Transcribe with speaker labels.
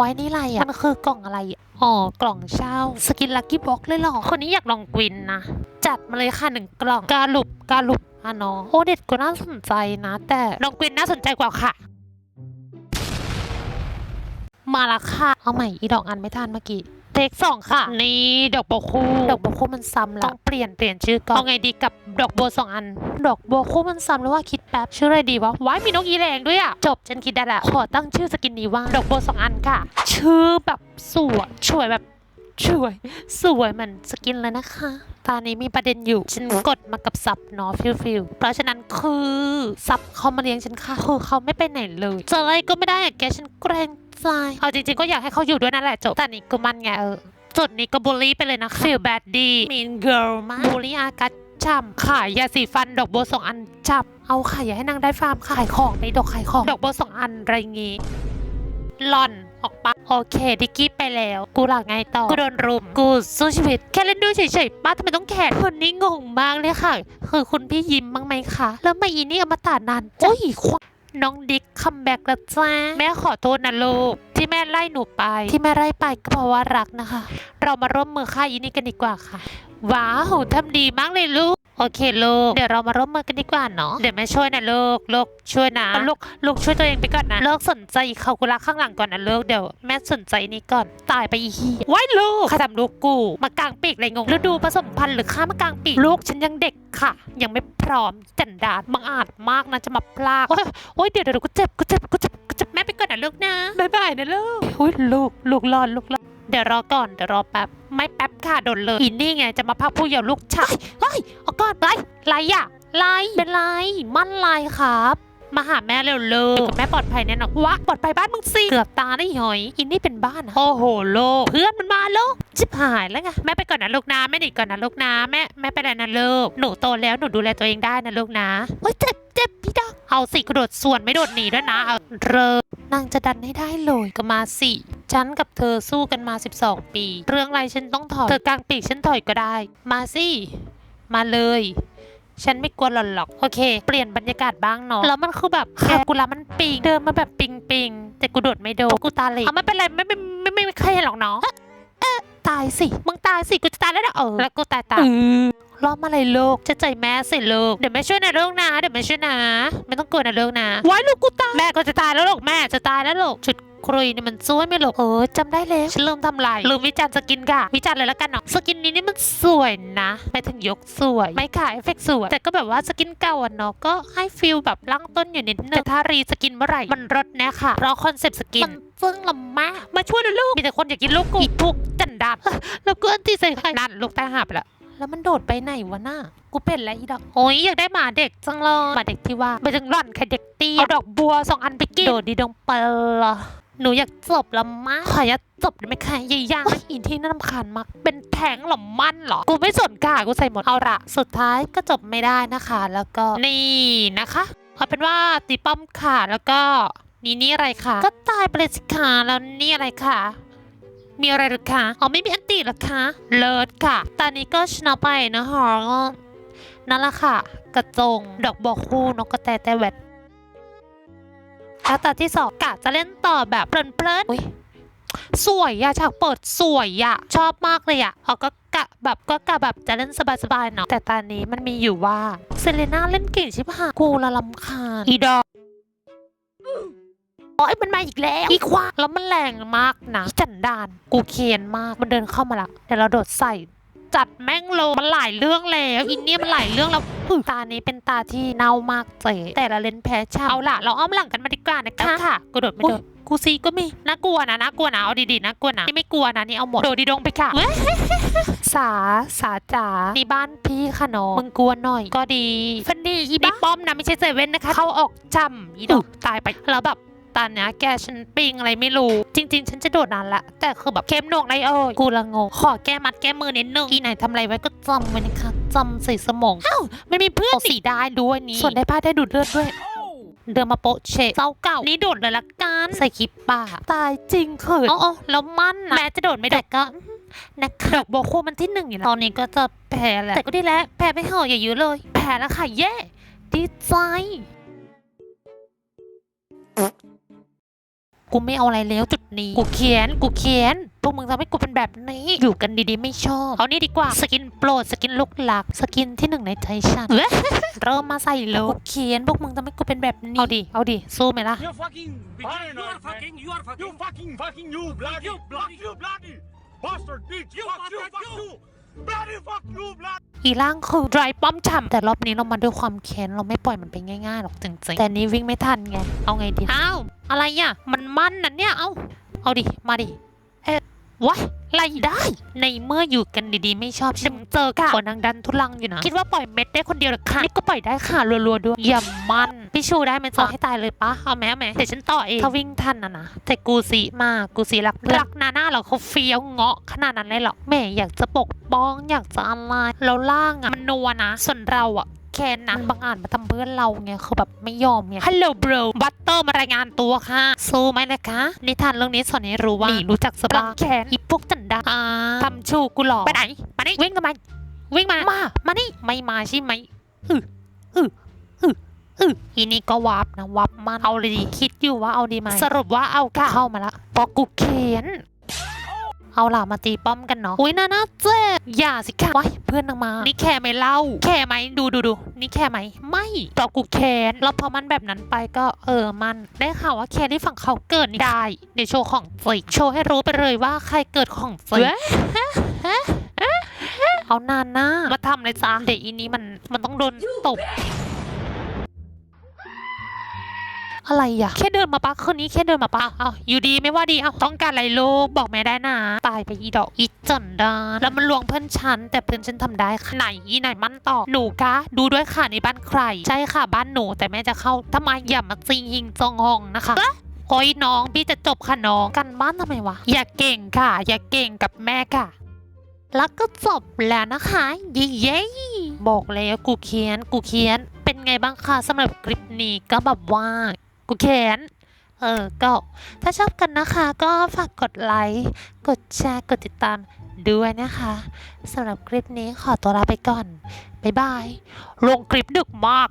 Speaker 1: ไว้นี่อะไรอะ มันคือกล่องอะไรอะอ๋อ กล่องเช่า สกินลักกี้บ็อกเลยเหรอ คนนี้อยากลองกวินนะ จัดมาเลยค่ะหนึ่งกล่อง กาลุบกาลุบอะเนาะโอเด็ดก็น่าสนใจนะ แต่ลองกวินน่าสนใจกว่าค่ะ มาละค่ะ เอาใหม่อีดอกอันไม่ทันเมื่อกี้ เทคสองค่ะ นี่ดอกโบวคู่ ดอกโบวคู่มันซ้ำแล้วต้องเปลี่ยนเปลี่ยนชื่อก่อนเอาไงดีกับดอกบัวสองอัน ดอกบัวคู่มันซ้ำแล้วว่าคิดแป๊บชื่ออะไรดีวะว้ายมีนกอีแรงด้วยอะจบฉันคิดได้ละขอตั้งชื่อสกินนี้ว่าดอกบัวสองอันค่ะ ชื่อแบบสวยช่วยแบบ ช่วย สวยเหมือนสกินเลยนะคะตอนนี้มีประเด็นอยู่ ฉันกดมากับซับเนาะฟิลฟิลเพราะฉะนั้นคือซับเขามาเลี้ยงฉันค่ะคือเขาไม่ไปไหนเลยจออะไรก็ไม่ได้อะแกฉันเกรงใจเอาจริงๆก็อยากให้เขาอยู่ด้วยนั่นแหละจบแต่นี่ก็มันไงเออจุดนี้ก็บูลลี่ไปเลยนะฟีลแบดดี้มีนเกิร์ลมากบูลลี่อากัดจำขายยาสีฟันดอกโบสองอันจับ เอาค่ะอย่าให้นางได้ฟาร์มขายของในดอกขายของดอกโบสองอันอะไรงี้หล่อนออกปะ โอเคดิกกี้ไปแล้ว กูหลังไงต่อ กูโดนรุม กูสู้ชีวิต แค่เล่นด้วยเฉยๆป้าทำไมต้องแขนคนนี้งงมากเลยค่ะ คือคุณพี่ยิ้มบ้างไหมคะ แล้วมาอีนี่เอามาตานันโอ้ยควายน้องดิกคัมแบ็กแล้วจ้า แม่ขอโทษนะลูก ที่แม่ไล่หนูไป ที่แม่ไล่ไปก็เพราะว่ารักนะคะ เรามาร่วมมือฆ่าอีนี่กันดีกว่าค่ะ ว้าวทำดีมากเลยลูก โอเคลูก เดี๋ยวเรามาร่วมมือกันดีกว่าเนาะ เดี๋ยวแม่ช่วยนะลูก ลูกช่วยนะ ลูก ลูกช่วยตัวเองไปก่อนนะเลิกสนใจเขากุลาข้างหลังก่อนนะลูก เดี๋ยวแม่สนใจนี่ก่อน ตายไปอีเหี้ยไว้ลูกข้าทำลูกกู มากลางปีกอะไรงงฤดูผสมพันธุ์หรือข้ามากลางปีก ลูกฉันยังเด็กค่ะ ยังไม่พร้อมจันดานบังอาจมากนะจะมาพลากโอ๊ยโอ๊ยเดี๋ยวเดี๋ยวกูเจ็บกูเจ็บกูเจ็บกูเจ็บแม่ไปก่อนนะลูกนะ บ๊ายบายนะลูกโอ๊ยลูก ลูกรอดลูกรอด เดี๋ยวรอก่อนเดี๋ยวรอแป๊บไม่แป๊บค่ะโดนเลยอินนี่ไงจะมาพักผู้เยาว์ลูกชายเฮ้ยเอาก่อนไรไรอะไรเป็นไรมั่นไรครับมาหาแม่เร็วๆอยู่กับแม่ปลอดภัยแน่นอนวะปลอดภัยบ้านมึงสิเกือบตาได้หอย อินนี่เป็นบ้านอะโอ้โหโลกเพื่อนมันมาแล้วจิบหายแล้วไงแม่ไปก่อนนะลูกนะแม่หนีก่อนนะลูกนะแม่แม่ไปแล้วนะลูกหนูโตแล้วหนูดูแลตัวเองได้นะลูกนะเฮ้ยเจ็บเจ็บพี่ดอกเอาสิกระโดดส่วนไม่โดดหนีด้วยนะเอาเริ่มนางจะดันให้ได้เลยก็มาสิ ฉันกับเธอสู้กันมา 12 ปี เรื่องอะไรฉันต้องถอย เธอกลางปีกฉันถอยก็ได้ มาสิ มาเลย ฉันไม่กลัวหล่อนหรอก โอเค เปลี่ยนบรรยากาศบ้างเนาะ แล้วมันคือแบบแค่กูละมันปิง เดินมาแบบปิงปิงแต่กูโดดไม่โดนกูตาเหลยเอาไม่เป็นไรไม่ไม่ไม่ไม่ไม่เคยเห็นหรอกเนาะเอ๊ะตายสิ มึงตายสิ กูจะตายแล้วนะเออ แล้วกูตายตามล้อมอะไรลูกจะใจแม่สิลูก เดี๋ยวแม่ช่วยนะลูกนะ เดี๋ยวแม่ช่วยนะ ไม่ต้องกลัวนะลูกนะไว้ลูกกูตาย แม่ก็จะตายแล้วลูก แม่จะตายแล้วลูก ชุด ครุยนี่มันสวยไหมลูกเออจำได้แล้วฉันลืมทำลายลืมวิจารณ์สกินค่ะ วิจารณ์เลยแล้วกันเนาะสกินนี้นี่มันสวยนะไปถึงยกสวย ไม่ขายเอฟเฟกต์สวย แต่ก็แบบว่าสกินเก่าอะเนาะก็ให้ฟิลแบบล่างต้นอยู่นิดนึงแต่ถ้ารีสกินเมื่อไหร่มันรสแน่ค่ะเพราะคอนเซปต์สกินมันซึ่งละมากมาช่วยนะลูกมีแต่คนอยากกินลูกกูอีพวกจันดันแล้วก็อันที่ใส่ไข่นั่นลูกตายหาไปละแล้วมันโดดไปไหนวะน่ากูเป็นแล้วอีดอกโอ้ยอยากได้หมาเด็กจังเลยหมาเด็กที่ว่าไปถึงร่อนใครเด็กเตี้ยเอาดอกบัวสองอันไปกินโดดดีดงเปลอ หนูอยากจบและมากขออยากจบได้ไหมคะยายางอินที่น่ารำคาญมาก เป็นแทงหรอมั่นเหรอ กูไม่สนกากูใส่หมด เอาละสุดท้ายก็จบไม่ได้นะคะ แล้วก็นี่นะคะเอาเป็นว่าตีป้อมค่ะ แล้วก็นี่นี่อะไรคะก็ตายไปเลยสิคะแล้วนี่อะไรคะมีอะไรหรือคะอ๋อไม่มีอันตีหรอคะ เลิศค่ะ ตอนนี้ก็ชนะไปนะคะนั่นแหละค่ะ กระจง ดอกบอกคู่นกกระแตแต่แหวด แล้วตอนที่สองกะจะเล่นต่อแบบเพลินๆอุ๊ยสวยอะฉากเปิดสวยอะชอบมากเลยอะเขาก็กะแบบก็กะแบบจะเล่นสบายๆเนาะแต่ตอนนี้มันมีอยู่ว่าเซเลน่าเล่นเก่งชิบหายกูละลำคาญอีดอกโอ้ยมันมาอีกแล้วอีควาแล้วมันแรงมากนะจันดาน กูเคียนมากมันเดินเข้ามาละเดี๋ยวเราโดดใส่ จัดแม่งโลมันหลายเรื่องแล้วอินเนี่ยมันหลายเรื่องแล้วหึตานี้เป็นตาที่เน่ามากเจ๊แต่ละเลนแพ้ชาเอาล่ะ เราอ้อมหลังกันมาดีกว่านะคะค่ะกูโดดไม่โดดกูซีก็มีน่ากลัวนะน่ากลัวนะเอาดีๆน่ากลัวนะนี่ไม่กลัวนะนี่เอาหมดโดดดีดงไปค่ะสาสาจ๋านี่บ้านพี่ค่ะน้องมึงกลัวหน่อยก็ดีฟันดีอีบ้าป้อมนะไม่ใช่เซเว่นนะคะ เข้าออกจำอีดอกตายไปแล้วแบบ ตอนเนี้ยแกฉันปิงอะไรไม่รู้ จริง ๆ ฉันจะโดดนานละ แต่คือแบบเข้มหน่วงไรเอ่ยกูละงงขอแก้มัดแก้มือนิดนึงที่ไหนทำอะไรไว้ก็จำไว้นะคะจำใส่สมองอ้าวมันมีเพื่อนสีได้ด้วยนี่ส่วนได้ผ้าได้ดูดเลือดด้วยเดินมาโปะเชะเจ้าเก่า นี่โดดเลยละกันใส่คลิปป่าตายจริงเขินอ๋อๆแล้วมั่นนะแม้จะโดดไม่ได้ก็นะคะดอกโบโคมันที่หนึ่งอยู่แล้วตอนนี้ก็จะแพ้แหละแต่ก็ดีแล้วแพ้ไม่เหอะอย่ายื้อเลย แพ้แล้วค่ะเย่ดีใจ กูไม่เอาอะไรแล้วจุดนี้ กูเขียน กูเขียน พวกมึงทำให้กูเป็นแบบนี้ อยู่กันดีๆไม่ชอบ เอานี่ดีกว่า สกินโปรด สกินลูกหลัก สกินที่หนึ่งในใจฉันเริ่มมาใส่เลยกูเขียน พวกมึงทำให้กูเป็นแบบนี้ เอาดิ เอาดิ สู้ไหมล่ะ
Speaker 2: You fucking
Speaker 3: Fine,
Speaker 2: beginner,
Speaker 3: you are
Speaker 2: man.
Speaker 3: fucking, you are fucking.
Speaker 2: You fucking fucking you bloody
Speaker 3: You bloody-
Speaker 2: fuck you bloody bastard bitch
Speaker 3: You
Speaker 2: fuck you
Speaker 3: bastard,
Speaker 2: fuck
Speaker 3: you.
Speaker 2: you bloody fuck you bloody
Speaker 1: อีล่างคือดรายป้อมฉ่ำแต่รอบนี้เรามาด้วยความแค้นเราไม่ปล่อยมันไปง่ายๆหรอกจริงๆแต่นี้วิ่งไม่ทันไงเอาไงดีอ้าวอะไรอะมันมันน่ะเนี่ยเอาเอาดิมาดิเอ๊ะ วะไล่ได้ ในเมื่ออยู่กันดีๆ ไม่ชอบฉันเจอค่ะคนดังดันทุลังอยู่นะ คิดว่าปล่อยเม็ดได้คนเดียวหรอคะนี่ก็ปล่อยได้ค่ะรัวๆด้วยอย่ามันพี่ชูได้ไหมจ๊ะให้ตายเลยปะเอาแม้แม้เดี๋ยวฉันต่อเองถ้าวิ่งทันนะนะแต่กูสีมากกูสีรักรักนาหน้าเหรอเขาเฟี้ยวเงาะขนาดนั้นเลยเหรอแม่อยากจะปกป้องอยากจะอะไรแล้วล่างอะมันนัวนะ ส่วนเราอะ แค่นั้นบางอ่านมาทำเพื่อนเราไงคือแบบไม่ยอมไงฮัลโหลบรบัตเตอร์มารายงานตัวค่ะสู้ไหมนะคะ นิทานเรื่องนี้สอนให้รู้ว่านี่รู้จักสปาแคนอีพวกจันดาอ่าทำชูกูหรอไปไหนมานี่วิ่งทำไมวิ่งมามามานี่ไม่มาใช่ไหมอืออืออืออืออีนี่ก็วับนะวับมันเอาเลยดีคิดอยู่ว่าเอาดีไหมสรุปว่าเอาค่ะเข้ามาละปอกูเขียน เอาล่ะมาตีป้อมกันเนาะอุ้ยน่าน่าเจ็บอย่าสิค่ะว้ายเพื่อนนางมา นี่แค่ไหมเล่า แค่ไหมดูดูดูนี่แค่ไหม ไม่ตอบกูแคนแล้วพอมันแบบนั้นไปก็เออมัน ได้ข่าวว่าแคนที่ฝั่งเขาเกิดนี่ได้ในโชว์ของจริงโชว์ให้รู้ไปเลยว่าใครเกิดของจริงเอานานนะมาทำเลยจ้าเดี๋ยวอีนี้มันมันต้องโดนตบ อะไรอะแค่เดินมาปะคืนนี้แค่เดินมาปะเอาอยู่ดีไม่ว่าดีเอาต้องการอะไรลูกบอกแม่ได้นะ ตายไปอีดอกอีจนดานแล้วมันลวงเพื่อนฉันแต่เพื่อนฉันทำได้ค่ะไหนอีไหนมันต่อหนูคะดูด้วยค่ะในบ้านใคร ใช่ค่ะบ้านหนูแต่แม่จะเข้าทำไมอย่ามาจริงหิงจองหองนะคะโอ้ยน้องพี่จะจบค่ะน้องกันบ้านทำไมวะอย่าเก่งค่ะ อย่าเก่งกับแม่ค่ะแล้วก็จบแล้วนะคะเย้เย้บอกแล้วกูเขียนกูเขียนเป็นไงบ้างคะสำหรับคลิปนี้ก็แบบว่า กูแขียนเออก็ถ้าชอบกันนะคะ ก็ฝากกดไลค์ กดแชร์ กดติดตามด้วยนะคะสำหรับคลิปนี้ขอตัวลาไปก่อน บ๊ายบาย ลงคลิปดึกมาก